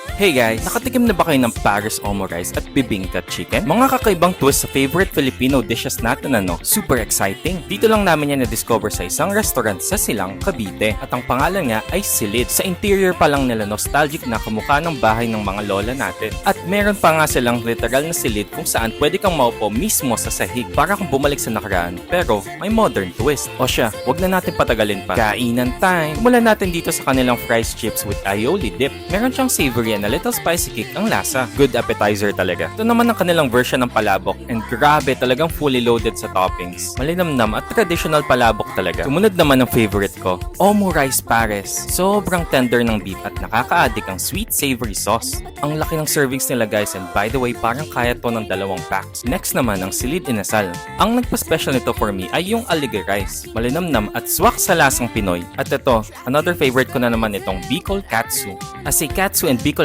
Hey guys, nakatikim na ba kayo ng Paris Omo Rice at Bibingka Chicken? Mga kakaibang twist sa favorite Filipino dishes natin ano, super exciting. Dito lang namin yan na-discover sa isang restaurant sa Silang, Cavite. At ang pangalan niya ay Silid. Sa interior pa lang nila nostalgic na kamukha ng bahay ng mga lola natin. At meron pa nga silang literal na silid kung saan pwede kang maupo mismo sa sahig para kung bumalik sa nakaraan. Pero may modern twist. O siya, wag na natin patagalin pa. Kainan time! Simulan natin dito sa kanilang fries chips with aioli dip. Meron siyang savory and a little spicy kick ang lasa. Good appetizer talaga. Ito naman ang kanilang version ng palabok and grabe talagang fully loaded sa toppings. Malinamnam at traditional palabok talaga. Sumunod naman ang favorite ko, Omo Rice Pares. Sobrang tender ng beef at nakaka-addict ang sweet savory sauce. Ang laki ng servings nila guys and by the way parang kaya to ng dalawang packs. Next naman ang silid inasal. Ang nagpa-special nito for me ay yung aligay rice. Malinamnam at swak sa lasang Pinoy. At ito, another favorite ko na naman itong Bicol Katsu. As a Katsu and Bicol